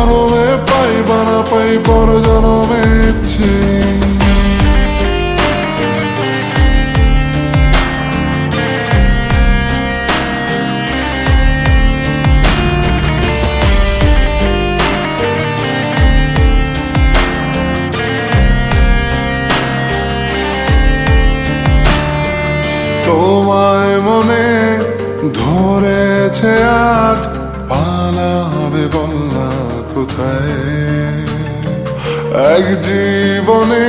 জনমে পাই বানা পাই জনমে চাই তোমায় মনে ধরেছে আজ পালাবে বলনা কোথায়? এক জীবনে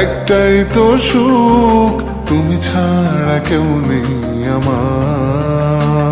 একটাই তো সুখ তুমি ছাড়া কেউ নেই আমার।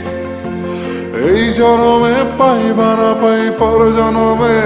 এই জনমে পাইবা না পাই পর জনমে